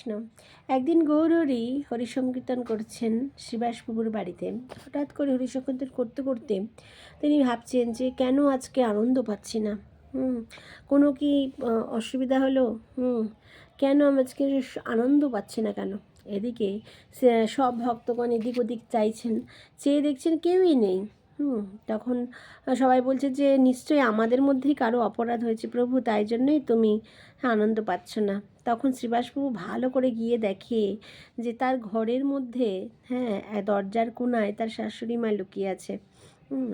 কৃষ্ণ। একদিন গৌরী হরিসংকীর্তন করছেন শিবাসবাবুর বাড়িতে। হঠাৎ করে হরিসংকীর্তন করতে করতে তিনি ভাবছেন যে, কেন আজকে আনন্দ পাচ্ছি না? হুম, কোনো কি অসুবিধা হলো? হুম, কেন আজকে আনন্দ পাচ্ছি না কেন? এদিকে সব ভক্তগণ এদিক ওদিক চাইছেন। চেয়ে দেখছেন কেউই নেই। হুম, তখন সবাই বলছে যে, নিশ্চয়ই আমাদের মধ্যেই কারও অপরাধ হয়েছে প্রভু, তাই জন্যই তুমি আনন্দ পাচ্ছ না। তখন শ্রীবাসবাবু ভালো করে গিয়ে দেখে যে, তার ঘরের মধ্যে হ্যাঁ দরজার কোনায় তার শাশুড়ি মা লুকিয়ে আছে।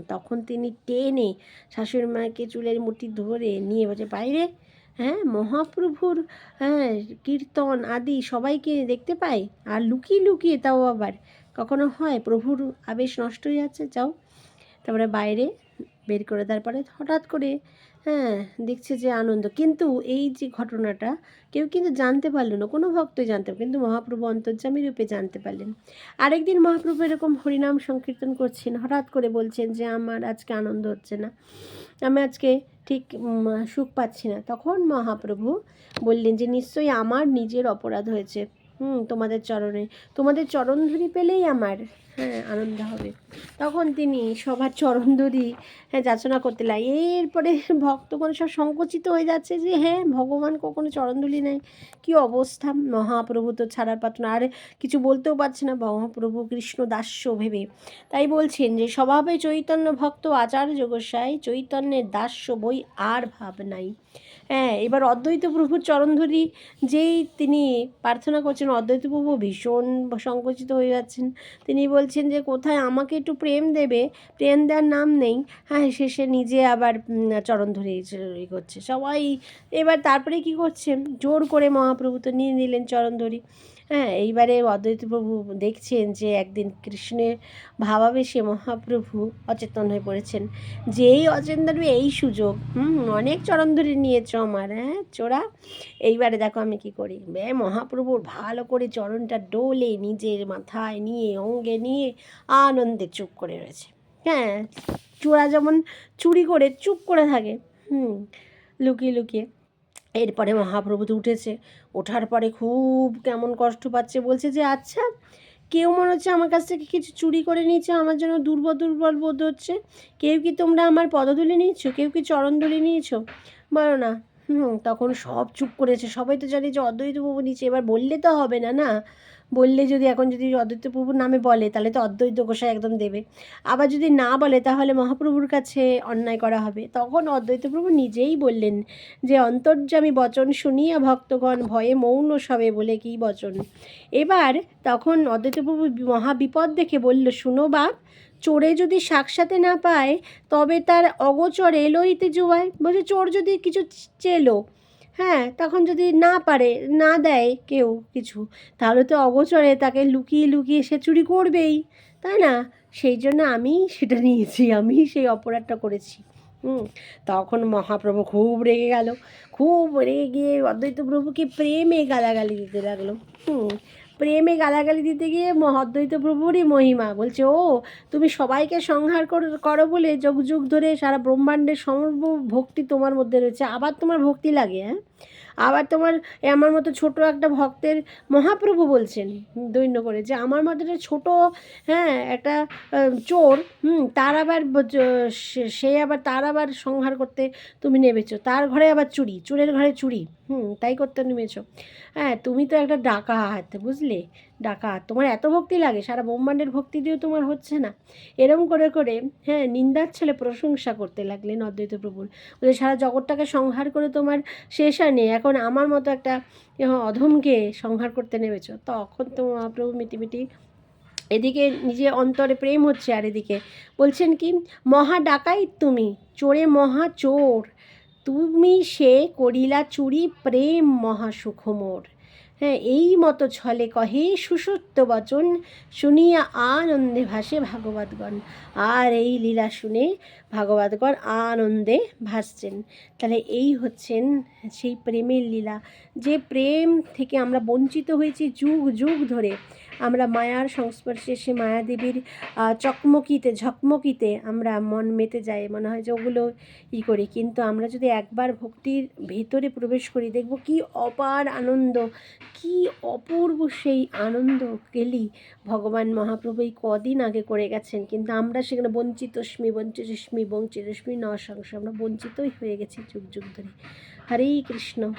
তখন তিনি টেনে শাশুড়ি মাকে চুলের মুঠি ধরে নিয়ে বলছে বাইরে হ্যাঁ মহাপ্রভুর হ্যাঁ কীর্তন আদি সবাইকে দেখতে পাই? আর লুকিয়ে লুকিয়ে তাও আবার। কখনো হয় প্রভুর আবেশ নষ্ট হয়ে যাচ্ছে? যাও। তারপরে বাইরে বের করে তারপরে হঠাৎ করে হ্যাঁ দেখছে যে আনন্দ। কিন্তু এই যে ঘটনাটা কেউ কিন্তু জানতে পারল না, কোনো ভক্তই জানতে কিন্তু মহাপ্রভু অন্তর্যামী রূপে জানতে পারলেন। আরেকদিন মহাপ্রভু এরকম হরিনাম সংকীর্তন করছেন, হঠাৎ করে বলছেন যে আমার আজকে আনন্দ হচ্ছে না, আমি আজকে ঠিক সুখ পাচ্ছি না। তখন মহাপ্রভু বললেন যে নিশ্চয়ই আমার নিজের অপরাধ হয়েছে। হুম, তোমাদের চরণে, তোমাদের চরণধরি পেলেই আমার হ্যাঁ আনন্দ হবে। তখন তিনি সবার চরণ চরণধরি হ্যাঁ যাচনা করতে লাগে এরপরে ভক্তগণ সব সংকুচিত হয়ে যাচ্ছে যে হ্যাঁ ভগবান কখনো চরণধুলি নেয়। কি অবস্থা? মহাপ্রভু তো ছাড়ার পাত্র আর কিছু বলতেও পারছে না মহাপ্রভু কৃষ্ণ দাস্য ভেবে তাই বলছেন যে, স্বভাবে চৈতন্য ভক্ত আচার্য গোসাই, চৈতন্যের দাস্য বই আর ভাব নাই। হ্যাঁ এবার অদ্বৈত প্রভুর চরণধরি যেই তিনি প্রার্থনা করছেন, অদ্বৈত প্রভু ভীষণ সংকুচিত হয়ে যাচ্ছেন। তিনি বলছেন যে, কোথায় আমাকে একটু প্রেম দেবে? প্রেম দেওয়ার নাম নেই। হ্যাঁ শেষে নিজে আবার চরণ ধরে ই করছে। সবাই এবার তারপরে কি করছে? জোর করে মহাপ্রভু তো নিয়ে নিলেন চরণ ধরি। হ্যাঁ এইবারে অদ্বৈত প্রভু দেখছেন যে একদিন কৃষ্ণের ভাবাবেশে মহাপ্রভু অচেতন হয়ে পড়েছেন। যেই অচেতন এই সুযোগ, হুম, অনেক চরণ ধরে নিয়েছো আমার হ্যাঁ চোরা। এইবারে দেখো আমি কি করি? বে, মহাপ্রভুর ভালো করে চরণটা ডোলে নিজের মাথায় নিয়ে, অঙ্গে নিয়ে আনন্দে চুপ করে রয়েছে। হ্যাঁ চোরা যেমন চুরি করে চুপ করে থাকে, হুম, লুকিয়ে লুকিয়ে। এরপরে মহাপ্রভু উঠেছে। ওঠার পরে খুব কেমন কষ্ট পাচ্ছে, বলছে যে আচ্ছা কেউ মনে হচ্ছে আমার কাছ থেকে কিছু চুরি করে নিয়েছে, আমার জন্য দুর্বল দুর্বল বোধ হচ্ছে। কেউ কি তোমরা আমার পদধুলি নিয়েছো? কেউ কি চরণ ধুলি নিয়েছো? বলো না। হুম, তখন সব চুপ করেছে। সবাই তো জানে যে অদ্বৈত বাবু নিচে, এবার বললে তো হবে না না? বললে যদি এখন যদি অদ্বৈত প্রভুর নামে বলে, তাহলে তো অদ্বৈত গোসাই একদম দেবে। আবার যদি না বলে, তাহলে মহাপ্রভুর কাছে অন্যায় করা হবে। তখন অদ্বৈত প্রভু নিজেই বললেন যে, অন্তর্যামী বচন শুনিয়া ভক্তগণ ভয়ে মৌন সবে বলে কি বচন? এবার তখন অদ্বৈত প্রভু মহা বিপদ দেখে বলল, শুনো বাপ, চোরে যদি সাক্ষাতে না পায়, তবে তার অগোচর এলোইতে জুয়ায়। বলছে, চোর যদি কিছু চেলো হ্যাঁ তখন যদি না পারে, না দেয় কেউ কিছু, তাহলে তো অগোচরে তাকে লুকিয়ে লুকিয়ে সে চুরি করবেই, তাই না? সেই জন্য আমি সেটা নিয়েছি, আমি সেই অপরাধটা করেছি, হুম। তখন মহাপ্রভু খুব রেগে গেল, খুব রেগে গিয়ে অদ্বৈত প্রভুকে প্রেমে গালাগালি দিতে লাগল, হুম। প্রেমে গালাগালি দিতে গিয়ে ম- অদ্বৈত প্রভুরই মহিমা। বলছে, ও, তুমি সবাইকে সংহার কর- বলে যুগ যুগ ধরে সারা ব্রহ্মাণ্ডের সমর্ব ভক্তি তোমার মধ্যে রয়েছে। আবার তোমার ভক্তি লাগে হ্যাঁ? আবার তোমার আমার মতো ছোট একটা ভক্তের মহাপ্রভু বলছেন, দৈন্য করে যে, আমার মতো একটা ছোট হ্যাঁ একটা চোর, হুম, তার আবার সে আবার তার আবার সংহার করতে তুমি নেমেছো। তার ঘরে আবার চুরি, চোরের ঘরে চুরি, হুম, তাই করতে নেমেছো। হ্যাঁ তুমি তো একটা ডাকাত বুঝলে? ডাকাত তোমার এত ভক্তি লাগে, সারা ব্রহ্মাণ্ডের ভক্তি দিয়েও তোমার হচ্ছে না। এরম করে করে হ্যাঁ নিন্দার ছেলে প্রশংসা করতে লাগলেন অদ্বৈত প্রভুর বলে সারা জগৎটাকে সংহার করে তোমার শেষ আর নেই। এখন আমার মতো একটা অধমকে সংহার করতে নেমেছো। তখন তো মহাপ্রভু মিটিমিটি এদিকে নিজে অন্তরে প্রেম হচ্ছে আর এদিকে বলছেন কি, মহা ডাকাই তুমি, চোরে মহা চোর। তুমি সে করিলা চুরি প্রেম মহা সুখমোর। হ্যাঁ এই মতো ছলে কহে সুসত্য বচন শুনিয়া আনন্দে ভাসে ভাগবতগণ। আর এই লীলা শুনে ভাগবতগণ আনন্দে ভাসছেন। তাহলে এই হচ্ছেন সেই প্রেমের লীলা। যে প্রেম থেকে আমরা বঞ্চিত হয়েছি যুগ যুগ ধরে আমরা মায়ার সংস্পর্শে সে মায়াদেবীর চকমকিতে, ঝকমকিতে আমরা মন মেতে যাই। মনে হয় যে ওগুলো ই করি। কিন্তু আমরা যদি একবার ভক্তির ভেতরে প্রবেশ করি, দেখব কি অপার আনন্দ, কি অপূর্ব সেই আনন্দ কেলি ভগবান মহাপ্রভু এই কদিন আগে করে গেছেন। কিন্তু আমরা সেখানে বঞ্চিতস্মি বঞ্চিতস্মি বঞ্চিতস্মি ন আমরা বঞ্চিতই হয়ে গেছি যুগ যুগ ধরে। হরেই কৃষ্ণ।